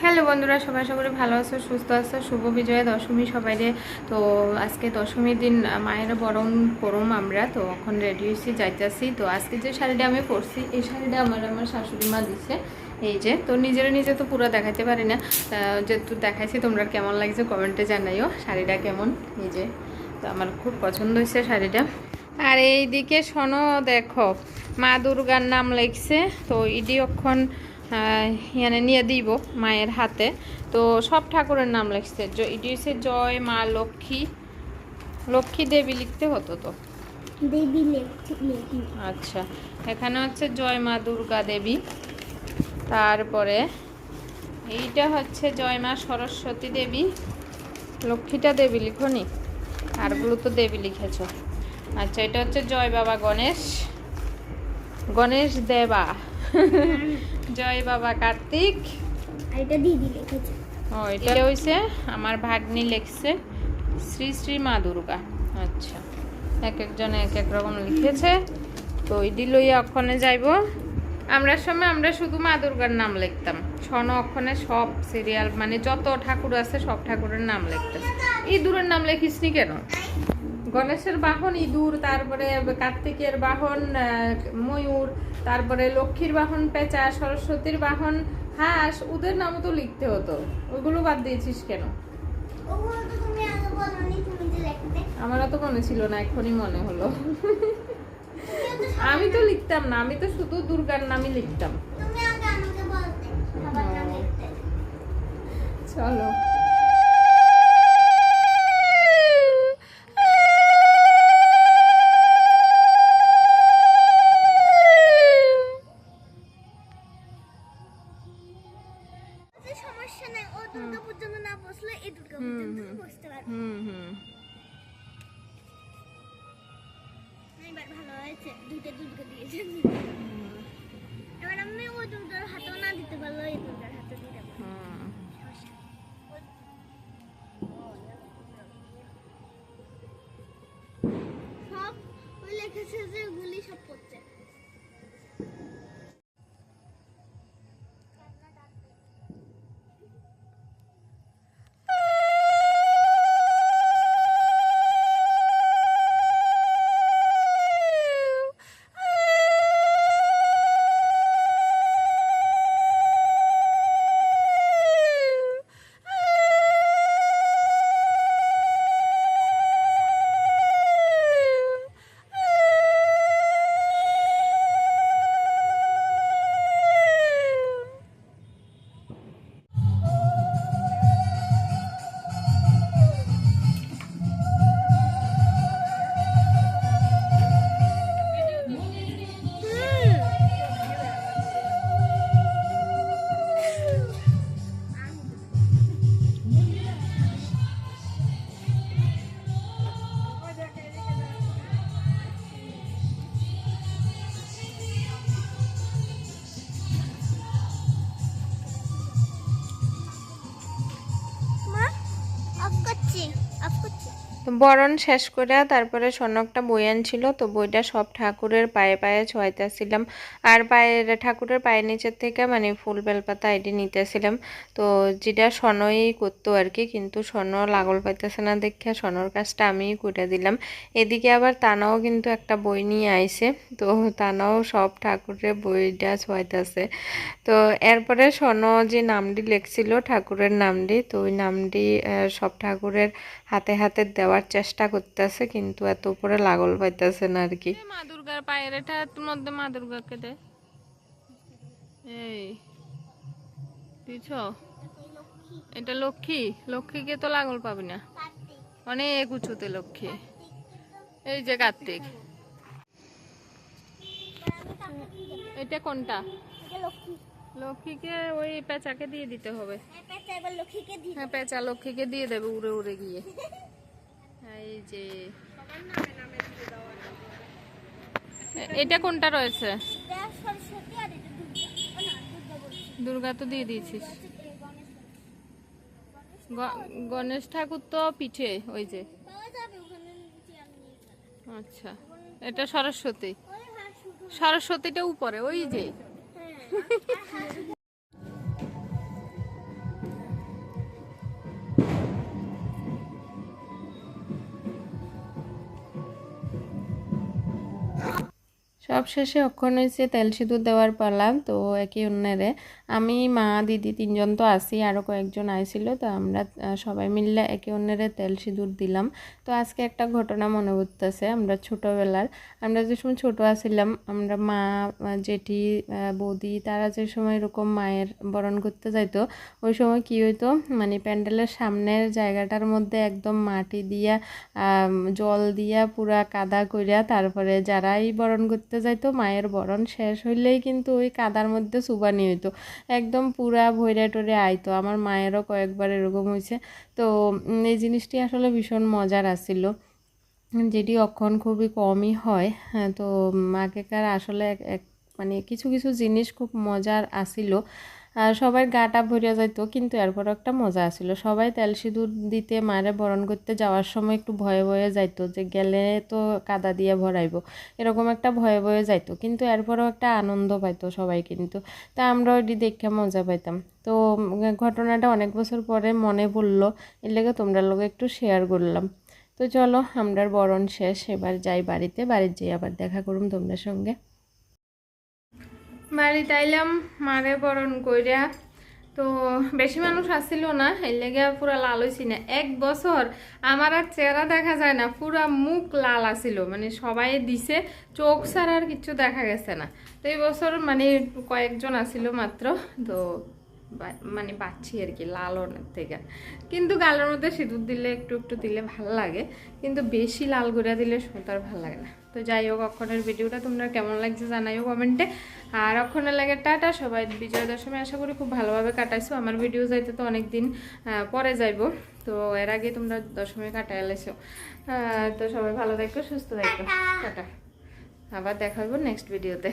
Hello বন্ধুরা, সবাই সবাই ভালো আছো, সুস্থ আছো। শুভ বিজয়া দশমী সবাইরে। তো আজকে দশমীর দিন মায়ের বরণ করম আমরা, তো এখন রেডি হয়েছি, যাইতেছি। তো আজকে যে শাড়িটা আমি পরছি, এই শাড়িটা আমার আমার শাশুড়ি মা দিছে। এই যে, তো নিজেরা নিজে তো পুরো দেখাতে পারি না। যেহেতু দেখাইছি, তোমরা কেমন লাগছে কমেন্টে জানাইও, শাড়িটা কেমন? এই যে, তো আমার খুব পছন্দ হয়েছে শাড়িটা। আর এইদিকে শোনো, দেখো, মা দুর্গার নাম লিখছে, তো ইডি অক্ষণ ইয়ানে নিয়ে দিব মায়ের হাতে। তো সব ঠাকুরের নাম লিখছে। ইডি হচ্ছে জয় মা লক্ষ্মী। লক্ষ্মী দেবী লিখতে হতো তো? দেবী আচ্ছা এখানে হচ্ছে জয় মা দুর্গা দেবী। তারপরে এইটা হচ্ছে জয় মা সরস্বতী দেবী। লক্ষ্মীটা দেবী লিখনি? আরগুলো তো দেবী লিখেছ? আচ্ছা এটা হচ্ছে জয় বাবা গণেশ। গণেশ দেবা। জয় বাবা কার্তিক। এটা দিদি লিখেছে। ও এটা হইছে আমার ভাগ্নি লিখছে শ্রী শ্রী মা দুর্গা। আচ্ছা এক একজনে এক এক রকম লিখেছে। তো ইডি লইয়া অক্ষণে যাইব। আমরা সময় আমরা শুধু মা দুর্গার নাম লিখতাম। ছন অক্ষণে সব সিরিয়াল মানে যত ঠাকুর আছে সব ঠাকুরের নাম লিখতাম। ইঁদুরের নাম লিখিসনি কেন? গণেশের বাহন ইঁদুর তারপরে কার্তিকের বাহন ময়ূর তারপরে লক্ষ্মীর বাহন পেঁচা সরস্বতীর বাহন হাঁস ওদের নামও তো লিখতে হতো। ওগুলো বাদ দিয়েছিস কেন? ওগুলো তো মনে ছিল না এখনই মনে হলো। আমি তো লিখতাম না আমি তো শুধু দুর্গার নামই লিখতাম। চলো। দুর্গা পর্যন্ত না বসলে এই দুর্গা পর্যন্ত বসতে পারবে। হুম হুম। এবার ভালো হয়েছে। দুইটা দুর্গা দিয়েছে। এবার আমি ওই দুর্গার হাতেও না দিতে পারল এই দুর্গার হাতে তো বরণ শেষ করে তারপরে সনকটা বই আনছিল, তো বইটা সব ঠাকুরের পায়ে পায়ে ছোঁয়াইতেছিলাম। আর পায়ের ঠাকুরের পায়ের নিচের থেকে মানে ফুল বেলপাতা এটি নিতেছিলাম। তো যেটা সনই করতো আর কি কিন্তু সন লাগল পাইতেছে না দেখে সনর কাজটা আমিই করে দিলাম। এদিকে আবার তানাও কিন্তু একটা বই নিয়ে আইছে, তো তানাও সব ঠাকুরের বইটা ছোঁয়াইতেছে। তো এরপরে সন যে নামটি লেখছিল, ঠাকুরের নামটি, তো ওই নামটি সব ঠাকুরের হাতে হাতে দেওয়ার চেষ্টা করতেছে কিন্তু এত উপরে লাগল পাইতেছে না আর কি। মা দুর্গার পায়ের এটা মধ্যে মা দুর্গাকে দে। এই দিছ? এটা লক্ষ্মী? লক্ষ্মীকে তো লাগল পাবি না। অনেক উঁচুতে লক্ষ্মী। এই যে কার্তিক। এটা কোনটা? লক্ষ্মী। লক্ষ্মীকে ওই পেঁচাকে দিয়ে দিতে হবে। হ্যাঁ পেঁচা হ্যাঁ পেঁচা লক্ষ্মীকে দিয়ে দেবে উড়ে উড়ে গিয়ে। এই যে এটা কোনটা রয়েছে? এটা সরস্বতী আর এটা দুর্গা। তো দিয়ে দিয়েছিস। গণেশ ঠাকুর। তো পিঠে ওই যে। পাওয়া যাবে ওখানে নিচে আমি নিয়ে গেলাম আচ্ছা এটা সরস্বতী। হ্যাঁ সরস্বতীটা উপরে ওই যে। সব শেষে অক্ষণ হয়েছে তেল সিঁদুর দেওয়ার পালা, তো একে অন্যরে। আমি, মা, দিদি তিনজন তো আসি আরও কয়েকজন আইছিল, তো আমরা সবাই মিললে একে অন্যরে তেল সিঁদুর দিলাম। তো আজকে একটা ঘটনা মনে পড়তেছে আমরা ছোটোবেলার। আমরা যে সময় ছোটো আছিলাম, আমরা মা জেঠি বৌদি, তারা যে সময় এরকম মায়ের বরণ করতে যাইতো, ওই সময় কি হইতো মানে প্যান্ডেলের সামনের জায়গাটার মধ্যে একদম মাটি দিয়া জল দিয়া পুরা কাদা কইরা তারপরে যারাই বরণ করতে যাইতো মায়ের বরণ শেষ হইলেই কিন্তু ওই কাদার মধ্যে সুবানি হইতো একদম পুরা ভৈরা টরে আইতো। আমার মায়েরও কয়েকবার এরকম হয়েছে তো এই জিনিসটি আসলে ভীষণ মজার আসিল যেটি অক্ষণ খুবই কমই হয়। হ্যাঁ তো আগেকার আসলে এক- মানে কিছু কিছু জিনিস খুব মজার আসিল। আর সবার গাটা ভরিয়া যাইতো, কিন্তু এরপর একটা মজা আসিল সবাই তেল সিঁদুর দিতে মারে বরণ করতে যাওয়ার সময় একটু ভয়ে ভয়ে যাইতো যে গেলে তো কাদা দিয়ে ভরাইবো, এরকম একটা ভয়ে ভয়ে যাইতো, কিন্তু এরপরও একটা আনন্দ পাইতো সবাই কিন্তু। তা আমরা ওইটি দেখে মজা পাইতাম। তো ঘটনাটা অনেক বছর পরে মনে পড়ল, এর লেগে তোমরা লোক একটু শেয়ার করলাম। তো চলো, আমরার বরণ শেষ, এবার যাই বাড়িতে, বাড়ির যেয়ে আবার দেখা করুম তোমাদের সঙ্গে। বাড়িতে আইলাম মারে বরণ কইরা। তো বেশি মানুষ আসছিল না, এর লেগে পুরা লাল হয়েছি না। এক বছর আমার আর চেহারা দেখা যায় না, পুরা মুখ লাল আসিল। মানে সবাই দিছে, চোখ ছাড়া আর কিছু দেখা গেছে না। তো এই বছর মানে কয়েকজন আসিল মাত্র, তো মানে পাচ্ছি আর কি লালনের থেকে। কিন্তু গালের মধ্যে সিঁদুর দিলে একটু একটু দিলে ভালো লাগে কিন্তু বেশি লাল করে দিলে সুতার ভালো লাগে না। তো যাই হোক অক্ষণের ভিডিওটা তোমরা কেমন লাগছে জানাইও কমেন্টে। আর অক্ষণের লাগে টাটা সবাই বিজয়া দশমী আশা করি খুব ভালোভাবে কাটাইছো। আমার ভিডিও যাইতে তো অনেক দিন পরে যাইব। তো এর আগে তোমরা দশমী কাটাই এলেছো তো সবাই ভালো থাকো সুস্থ থাকো। টাটা। আবার দেখা হইব নেক্সট ভিডিওতে